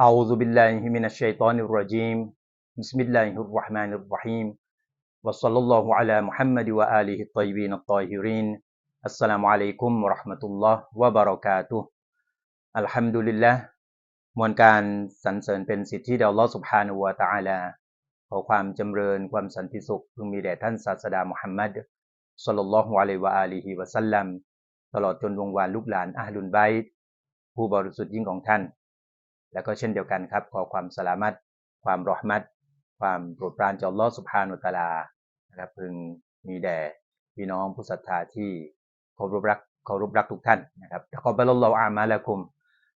أعوذ بالله من الشيطان الرجيم بسم الله الرحمن الرحيم وصلى الله على محمد وآله الطيبين الطاهرين السلام عليكم ورحمة الله وبركاته الحمد لله มวลการสรรเสริญเป็นสิทธิเดอัลลอฮ์ سبحانه และ تعالى ขอความจำเริญความสันติสุขพึงมีแด่ท่านศาสดามุฮัมมัดศ็อลลัลลอฮุอะลัยฮิวะอาลีฮิวะซัลลัมตลอดจนวงวานลูกหลานอะห์ลุนไบต์ผู้บริสุทธิ์ยิ่งของท่าน แล้วก็เช่นเดียวกันครับ ขอความสลามัดความรอหมัดความโปรดปรานจากลอสุภานุตลานะครับพึงมีแด่พี่น้องผู้ศรัทธาที่เคารพรักเคารพรักทุกท่านนะครับขอไปลดเราอามาละคุม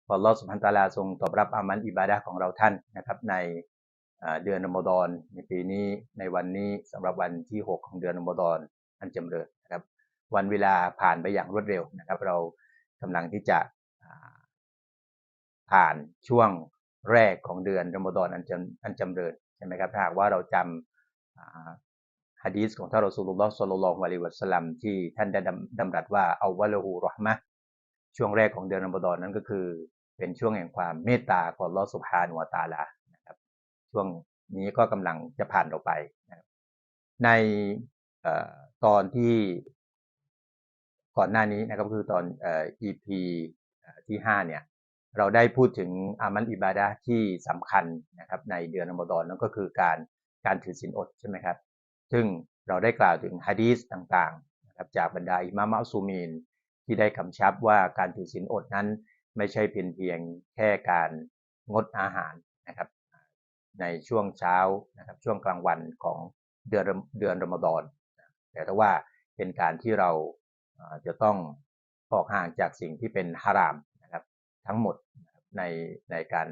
ขอลอสุภานุตลาทรงตอบรับอามันอิบาดะของเราท่านนะครับในเดือนอมดอนในปีนี้ในวันนี้สำหรับวันที่ 6 ของเดือนอมดอนอันจำเริญนะครับ วันเวลาผ่านไปอย่างรวดเร็วนะครับ เรากำลังที่จะ ผ่านช่วงแรกของเดือนรอมฎอนอันจำอันจำเริญใช่ไหมครับถ้าหากว่าเราจำฮะดีษของท่านรอซูลุลลอฮ์ศ็อลลัลลอฮุอะลิวะซัลลัมที่ท่านได้ดำดำรัสว่าเอาวะละหูราะห์มะช่วงแรกของเดือนรอมฎอนนั้นก็คือ เป็นช่วงแห่งความเมตตาของลอฮ์ซุบฮานะฮูวตาลานะครับช่วงนี้ก็กำลังจะผ่านออกไปนะครับในอตอนที่ก่อนหน้านี้นะครับคือตอนอ่อ EP เอ่อที่5เนี่ย เราได้พูดถึงอามัลอิบาดะที่สำคัญนะครับในเดือนอมฎอนนั่นก็คือการการถือศีลอดใช่ไหมครับ ซึ่งเราได้กล่าวถึงฮะดีษต่างๆนะครับจากบรรดาอิมามอัลซูมีนที่ได้กำชับว่าการถือศีลอดนั้นไม่ใช่เพียงเพียงแค่การงดอาหารนะครับ ในช่วงเช้านะครับช่วงกลางวันของเดือนเดือนรอมฎอนแต่ถ้าว่าเป็นการที่เราจะต้องออกห่างจากสิ่งที่เป็นฮาราม ทั้งหมดในในการ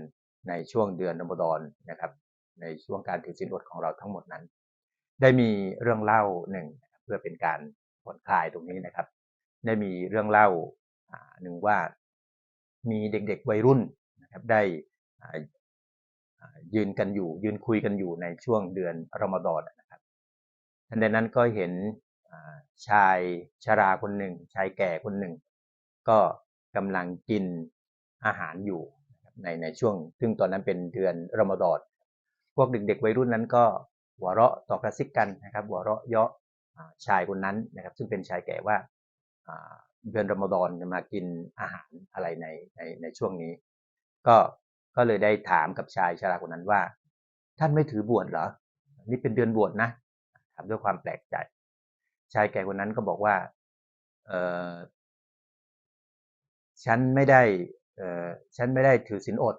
ในช่วงเดือนรอมฎอนนะครับ ในช่วงการถือศีลอดของเราทั้งหมดนั้น ได้มีเรื่องเล่าหนึ่งเพื่อเป็นการผ่อนคลายตรงนี้นะครับ ได้มีเรื่องเล่าหนึ่งว่ามีเด็กๆวัยรุ่นนะครับได้ยืนกันอยู่ ยืนคุยกันอยู่ในช่วงเดือนรอมฎอนนะครับทันใดนั้นก็เห็นชายชราคนหนึ่ง ชายแก่คนหนึ่ง ก็กำลังกิน อาหารอยู่ในในช่วง ซึ่งตอนนั้นเป็นเดือนรอมฎอนพวกเด็กๆวัยรุ่นนั้นก็หัวเราะต่อกระซิกกันนะครับหัวเราะเยาะอ่าชายคนนั้นนะครับ ซึ่งเป็นชายแก่ว่าเดือนรอมฎอนจะมากินอาหารอะไรในในในช่วงนี้ ก็ก็เลยได้ถามกับชายชราคนนั้นว่า ท่านไม่ถือบวชเหรอ นี่เป็นเดือนบวชนะถามด้วยความแปลกใจ ชายแก่คนนั้นก็บอกว่าเออฉันไม่ได้ ฉันไม่ได้ถือศีลอด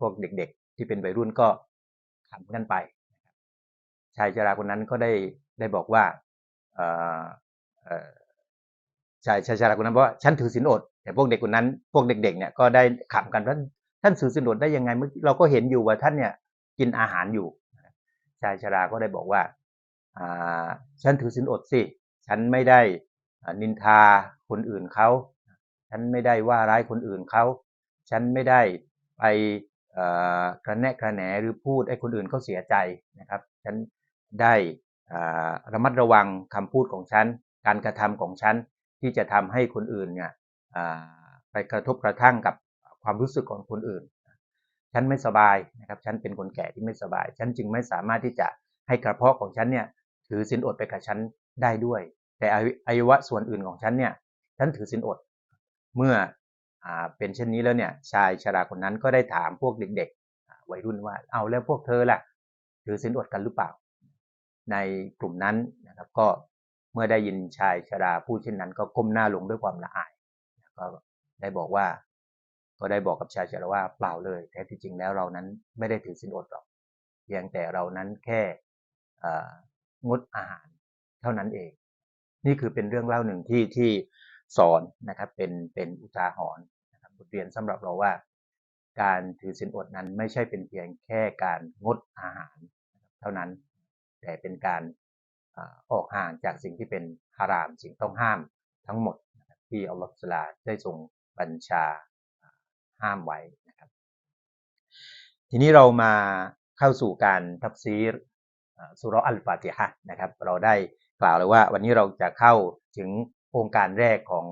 พวกเด็กๆ ที่เป็นวัยรุ่นก็ขำกันไป ชายชราคนนั้นก็ได้ได้บอกว่าเออเออชายชายชราคนนั้นบอกว่าฉันถือศีลอด แต่พวกเด็กคนนั้น พวกเด็ก ๆ เนี่ยก็ได้ขำกันว่าท่านถือศีลอดได้ยังไงเมื่อกี้เราก็เห็นอยู่ว่าท่านเนี่ยกินอาหารอยู่ ชายชราก็ได้บอกว่าอ่าฉันถือศีลอดสิ ฉันไม่ได้นินทาคนอื่นเขา ฉันไม่ได้ว่าร้ายคนอื่นเขาฉันไม่ได้ไปกระแนะกระแหนหรือพูดให้คนอื่นเขาเสียใจนะครับ ฉันได้ระมัดระวังคำพูดของฉัน การกระทำของฉันที่จะทำให้คนอื่นเนี่ยไปกระทบกระทั่งกับความรู้สึกของคนอื่น ฉันไม่สบายนะครับ ฉันเป็นคนแก่ที่ไม่สบาย ฉันจึงไม่สามารถที่จะให้กระเพาะของฉันเนี่ยถือศีลอดไปกับฉันได้ด้วย แต่อวัยอวัยวะส่วนอื่นของฉันเนี่ย ฉันถือศีลอด เมื่ออเป็นเช่นนี้แล้วเนี่ยชายชราคนนั้นก็ได้ถามพวกเด็กๆวัยรุ่นว่าเอาแล้วพวกเธอล่ะถือศีลอดกันหรือเปล่า ในกลุ่มนั้นนะครับก็เมื่อได้ยินชายชราพูดเช่นนั้น ก็ก้มหน้าลงด้วยความละอายก็ได้บอกว่า ก็ได้บอกกับชายชราว่าเปล่าเลยแท้ที่จริงแล้วเรานั้นไม่ได้ถือศีลอดหรอกเพียงแต่เรานั้นแค่งดอาหารเท่านั้นเอง นี่คือเป็นเรื่องเล่าหนึ่งที่ที่ สอนนะครับเป็นเป็นอุทาหรณ์นะครับบทเรียนสำหรับเราว่า การถือศีลอดนั้นไม่ใช่เป็นเพียงแค่การงดอาหาร เท่านั้นแต่เป็นการออกห่างจากสิ่งที่เป็นฮารามสิ่งต้องห้ามทั้งหมดที่อัลลอฮฺสุลาได้ทรงบัญชาห้ามไว้นะครับ ทีนี้เรามาเข้าสู่การทับซีรสุราะอัลฟาติฮะห์นะครับ เราได้กล่าวเลยว่าวันนี้เราจะเข้าถึง องค์การแรกของ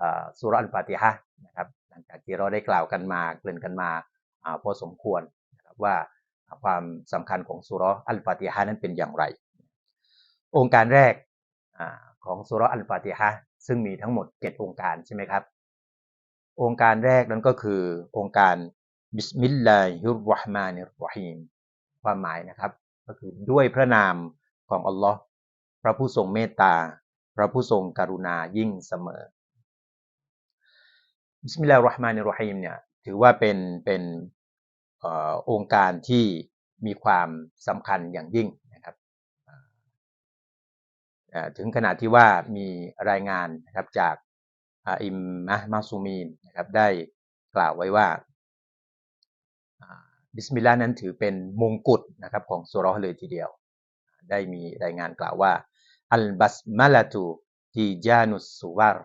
อ่าสุเราะห์อัลฟาติฮะนะครับหลังจากที่เราได้กล่าวกันมาเกริ่นกันมาอพอสมควรว่าความสำคัญของสุรอัลฟาติฮะนั้นเป็นอย่างไร องค์การแรกอของสุรอัลฟาติฮะซึ่งมีทั้งหมด 7 องค์การใช่ไหมครับ องค์การแรกนั้นก็คือองค์การบิสมิลลาฮิรราะห์มานิรราะฮีมความหมายนะครับ ก็คือด้วยพระนามของอัลลอฮ์พระผู้ทรงเมตตา พระผู้ทรงกรุณายิ่งเสมอบิสมิลลาฮิรราะห์มานิรเราะฮีมเนี่ยถือว่าเป็นเป็นอองค์การที่มีความสำคัญอย่างยิ่งนะครับถึงขนาดที่ว่ามีรายงานนะครับจากอิมมะมาซูมีนนะครับได้กล่าวไว้ว่าบิสมิลลาห์นั้นถือเป็นมงกุฎนะครับของสุเราะเลยทีเดียว ได้มีรายงานกล่าวว่า อัลบัสมาลาตูตีจานุสสุวร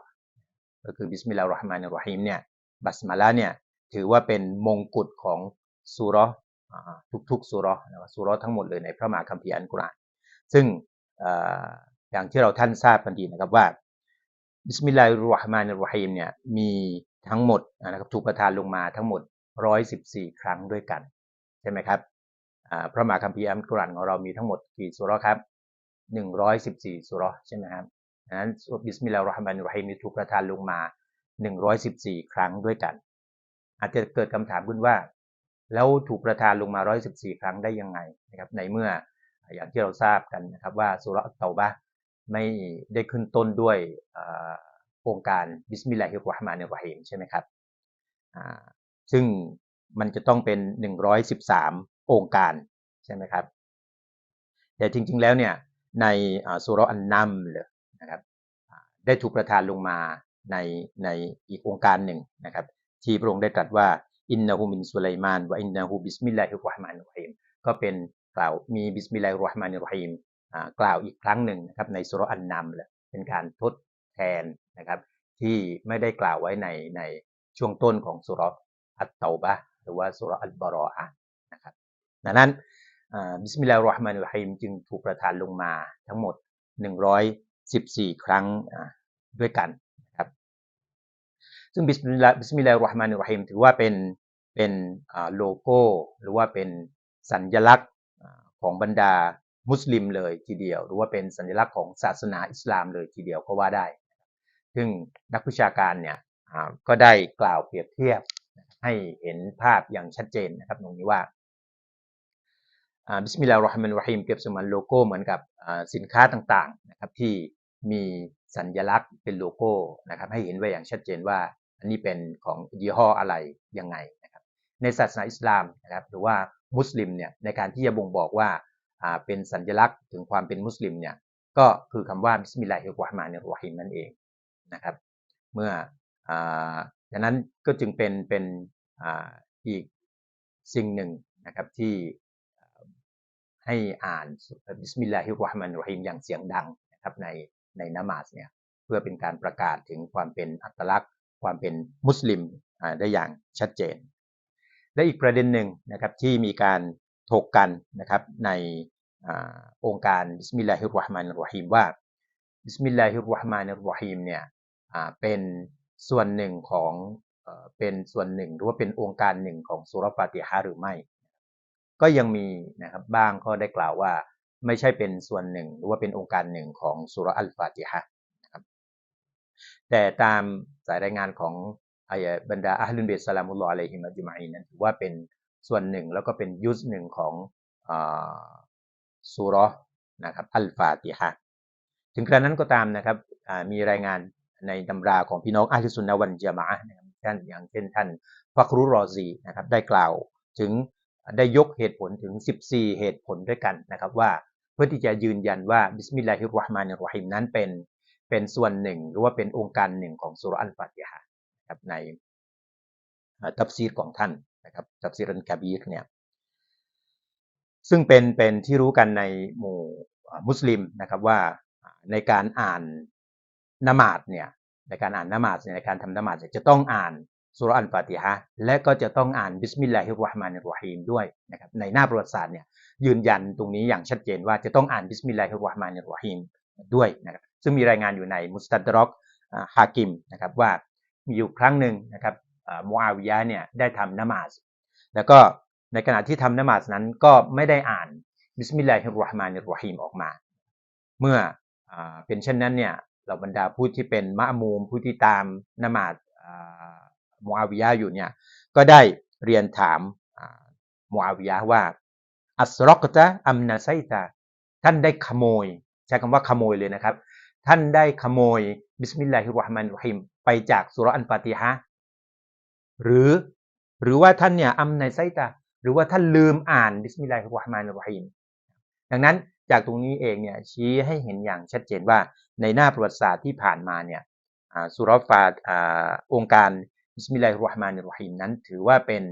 ก็คือบิสมิลลาฮิราะห์มานิรเรฮีมเนี่ยบัสมาลาเนี่ยถือว่าเป็นมงกุฎของสุร์ทุกๆสุเราะห์นะครับสุร์ทั้งหมดเลยในพระมหาคัมภีร์อัลกุรอานซึ่งออย่างที่เราท่านทราบกันดีนะครับว่าบิสมิลลาฮิราะห์มานิรเรฮีมเนี่ยมีทั้งหมดนะครับถูกประทานลงมาทั้งหมด 114 ครั้งด้วยกัน ใช่ไหมครับพระมหาคัมภีร์อัลกุรอานของเรามีทั้งหมดกี่สุร์ครับ 114สุเราะห์ใช่ไหมครับดังนั้นบิสมิลลาฮิรราะห์มานิรฮีมมีถูกประทานลงมา 114 ครั้งด้วยกัน อาจจะเกิดคำถามขึ้นว่า แล้วถูกประทานลงมา 114 ครั้งได้ยังไงนะครับในเมื่ออย่างที่เราทราบกันนะครับว่าสุรห์เตาบะไม่ได้ขึ้นต้นด้วยองค์การบิสมิลลาฮิรราะห์มานิรฮีมใช่ไหมครับซึ่งมันจะต้องเป็น 113 องค์การใช่ไหมครับ แต่จริงๆแล้วเนี่ย ในสุรอันนัมลยนะครับได้ถูกประทานลงมาในในอีกองค์การหนึ่งนะครับ ที่พระองค์ได้ตรัสว่าอินนะฮูมินสุไลมานวะอินนะฮูบิสมิลลาฮิรราะห์มานิรเราะฮีมก็เป็นกล่าวมีบิสมิลลาฮิรราะห์มานิรเราะฮีมกล่าวอีกครั้งหนึ่งนะครับในสุรอันนัมลยเป็นการทดแทนนะครับ ที่ไม่ได้กล่าวไว้ในในช่วงต้นของสุรอัตเตาบะหรือว่าสุรอัลบารออะห์นะครับดังนั้น บิสมิลลาฮิรเราะห์มานิรเราะฮีมจึงถูกประทานลงมาทั้งหมด 114 ครั้งอ่าด้วยกันนะครับซึ่งบิสมิลลาห์บิสมิลลาฮิรเราะห์มานิรเราะฮีมถือว่าเป็นเป็นโลโก้ หรือว่าเป็นสัญลักษณ์ของบรรดามุสลิมเลยทีเดียว หรือว่าเป็นสัญลักษณ์ของศาสนาอิสลามเลยทีเดียวก็ว่าได้ ซึ่งนักวิชาการเนี่ยอ่าก็ได้กล่าวเปรียบเทียบให้เห็นภาพอย่างชัดเจนนะครับตรงนี้ว่า บิสมิลลาฮิรเราะห์มานิรเราะฮีมเปรียบเสมือนโลโก้เหมือนกับสินค้าต่างๆนะครับที่มีสัญลักษณ์เป็นโลโก้นะครับให้เห็นไว้อย่างชัดเจนว่า อันนี้เป็นของยี่ห้ออะไรยังไงนะครับในศาสนาอิสลามนะครับหรือว่ามุสลิมเนี่ยในการที่จะบ่งบอกว่าอ่าเป็นสัญลักษณ์ถึงความเป็นมุสลิมเนี่ยก็คือคำว่าบิสมิลลาฮิรเราะห์มานิรเราะฮีมนั่นเองนะครับเมื่ออ่าดังนั้นก็จึงเป็นเป็นอ่าอีกสิ่งหนึ่งนะครับที่ ให้อ่านบิสมิลลาฮิรราะห์มานิรรฮีมอย่างเสียงดังนะครับในในนมาสเนี่ยเพื่อเป็นการประกาศถึงความเป็นอัตลักษณ์ ความเป็นมุสลิมอ่าได้อย่างชัดเจน และอีกประเด็นหนึ่งนะครับที่มีการถกกันนะครับในอาองค์การบิสมิลลาฮิรราะห์มานิรรฮีมว่าบิสมิลลาฮิรราะห์มานิรรฮีมเนี่ยอ่าเป็นส่วนหนึ่งของเอ่อเป็นส่วนหนึ่งหรือว่าเป็นองค์การหนึ่งของสุราะห์ฟาติฮะหรือไม่ ก็ยังมีนะครับบ้างก็ได้กล่าวว่าไม่ใช่เป็นส่วนหนึ่ง หรือว่าเป็นองค์การหนึ่งของสุรอัลฟาติฮะนะครับแต่ตามสายรายงานของอายะบรรดาอัลลุนเบตสลามุลลออะลัยฮิมัจมาอีนนั้นถือว่าเป็นส่วนหนึ่งแล้วก็เป็นยุสหนึ่งของอสุรนะครับอัลฟาติฮะถึงกระนั้นก็ตามนะครับมีรายงานในตำราของพี่น้องอัลสุนนวันจามะอะห์นะครับท่านอย่างเช่นท่านฟักรุรอซีนะครับได้กล่าวถึง ได้ยกเหตุผลถึง 14 เหตุผลด้วยกันนะครับว่าเพื่อที่จะยืนยันว่าบิสมิลลาฮิรเราะห์มานิรเราะฮีมนั้นเป็นเป็นส่วนหนึ่ง หรือว่าเป็นองค์การหนึ่งของสุรอัลฟาติฮะห์ครับในตัฟซีรของท่านนะครับตัฟซีรันกะบีรเนี่ยซึ่งเป็นเป็นที่รู้กันในหมู่มุสลิมนะครับว่าในการอ่านนมาดเนี่ยในการอ่านนมาดในการทำนมาดจะต้องอ่าน สุราะห์อัลฟาติฮะห์และก็จะต้องอ่านบิสมิลลาฮิรเราะห์มานิรเราะฮีมด้วยนะครับในหน้าประวัติศาสตร์เนี่ยยืนยันตรงนี้อย่างชัดเจนว่าจะต้องอ่านบิสมิลลาฮิรเราะห์มานิรเราะฮีมด้วยนะครับซึ่งมีรายงานอยู่ในมุสตัดรอกฮากิมนะครับว่ามีอยู่ครั้งหนึ่งนะครับมูอาวิยะเนี่ยได้ทำนมาสแล้วก็ในขณะที่ทำนมาสนั้นก็ไม่ได้อ่านบิสมิลลาฮิรเราะห์มานิรเราะฮีมออกมา เมื่ออเป็นเช่นนั้นเนี่ยเราบรรดาผู้ที่เป็นมะมูมผู้ที่ตามนมาส มูอาวิยะอยู่เนี่ยก็ได้เรียนถามมูอาวิยะว่า อัสรอกตะอัมนาไซตาท่านได้ขโมย ใช้คำว่าขโมยเลยนะครับ ท่านได้ขโมยบิสมิลลาฮิรราะห์มานิรรฮีมไปจากสุรอันฟาติฮะหรือหรือว่าท่านเนี่ยอัมนาไซตาหรือว่าท่านลืมอ่านบิสมิลลาฮิรราะห์มานิรรฮีมดังนั้นจากตรงนี้เองเนี่ยชี้ให้เห็นอย่างชัดเจนว่าในหน้าประวัติศาสตร์ที่ผ่านมาเนี่ยสุรฟาองค์การ บิสมิลลาฮิรราะห์มานิรราะฮีมนั้นถือว่าเป็น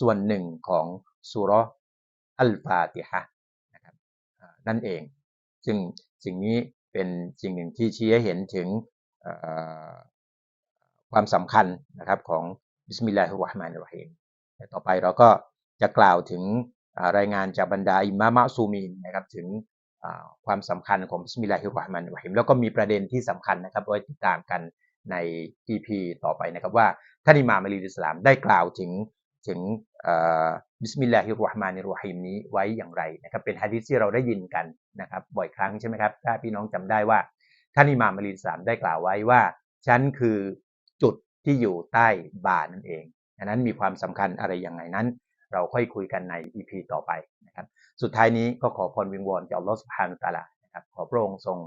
ส่วนหนึ่งของสุรอัลฟาติฮะนะครับนั่นเองซึ่งสิ่งนี้เป็นสิ่งหนึ่งที่ชี้ให้เห็นถึงความสำคัญนะครับของบิสมิลลาฮิรเราะห์มานิรเราะฮีมต่อไปเราก็จะกล่าวถึงรายงานจากบรรดาอิมามะซูมีนนะครับถึงความสำคัญของบิสมิลลาฮิรเราะห์มานิรเราะฮีมแล้วก็มีประเด็นที่สำคัญนะครับไว้ติดตามกัน ใน EP ต่อไปนะครับว่าท่านอิหม่ามอะลีอิสลามได้กล่าวถึงถึงบิสมิลลาฮิรเราะห์มานิรเราะฮีมนี้ไว้อย่างไรนะครับเป็นฮะดีษที่เราได้ยินกันนะครับบ่อยครั้งใช่ไหมครับถ้าพี่น้องจำได้ว่าท่านอิหม่ามอะลีอิสลามได้กล่าวไว้ว่าฉันคือจุดที่อยู่ใต้บ่านั่นเองดังนั้นมีความสำคัญอะไรอย่างไรนั้น เราค่อยคุยกันใน EP ต่อไปนะครับสุดท้ายนี้ก็ขอพรวิงวอนจากอัลลอฮฺสุบฮานุตะลานะครับขอพระองค์ทรง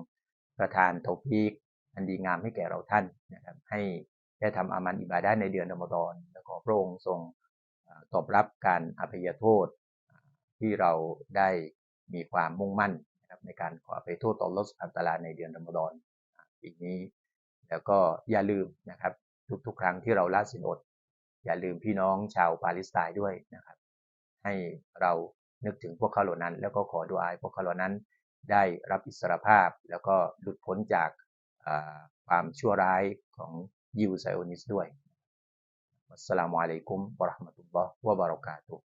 ประทานโทฟีก อันดีงามให้แก่เราท่านนะครับให้ได้ทำอามันอิบาดาในเดือนอมฎอนและขอพระองค์ทรงตอบรับการอภัยโทษที่เราได้มีความมุ่งมั่นนะครับในการขออภัยโทษต่อลอสพันตาลาในเดือนอมฎอนปีนี้ แล้วก็อย่าลืมนะครับทุกๆ ครั้งที่เราละสินอด อย่าลืมพี่น้องชาวปาเลสไตน์ด้วยนะครับ ให้เรานึกถึงพวกเขาเหล่านั้น แล้วก็ขอดุอาให้พวกเขาเหล่านั้นได้รับอิสรภาพ แล้วก็หลุดพ้นจาก ความชั่วร้ายของยิวไซโอนิสด้วยวัสสลามุอะลัยกุมบะราะห์มะตุลลอฮ์วะบะเราะกาตุฮ์